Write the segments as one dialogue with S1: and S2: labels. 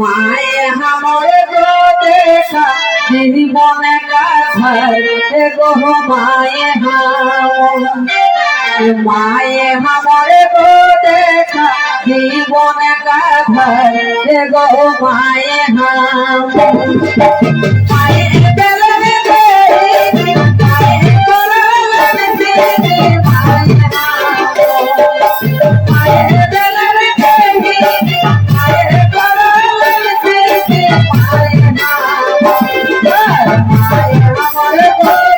S1: মায়ে হামরে গো দেখা জীবনে কাছে গো মায়ে মায়ে হামরে গো দেখা জীবনে কাছে গো মায়ে মায়ে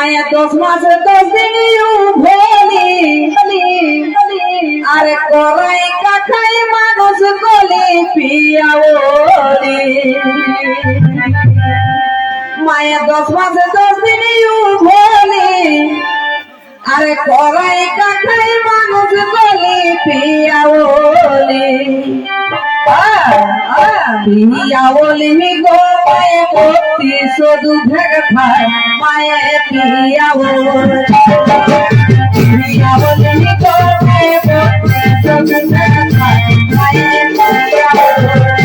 S1: মায়া দশ মাসে দশ দিন ভোলি আরে করাই কাঠাই মানুষ গলি পিয়াওলি মায়া দশ মাসে দশ দিন ভোলি আরে করাই কাঠাই মানুষ গলি পিয়াওলি পিয়াওলি গো মায়ে ভক্তি শুধু ভেগ খায় মায়ে পিয়াওলি পিয়াওলি গো মায়ে ভক্তি শুধু ভেগ খায় মায়ে পিয়াওলি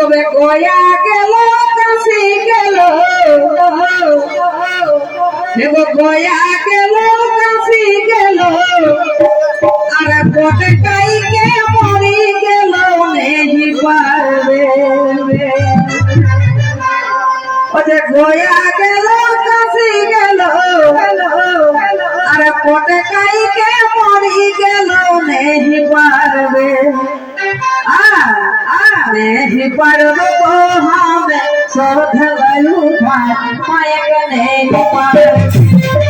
S1: তবে গয়া গেল, কাশি গেল? দেব গয়া গেল, কাশি গেল? আর বটে কাইকে মরি গেল, নেহি পারবে ওরে গয়া গেল, কাশি গেল? আর বটে દેહી પરવો હામે શોધ ગયું થાય પાયક ને પરવો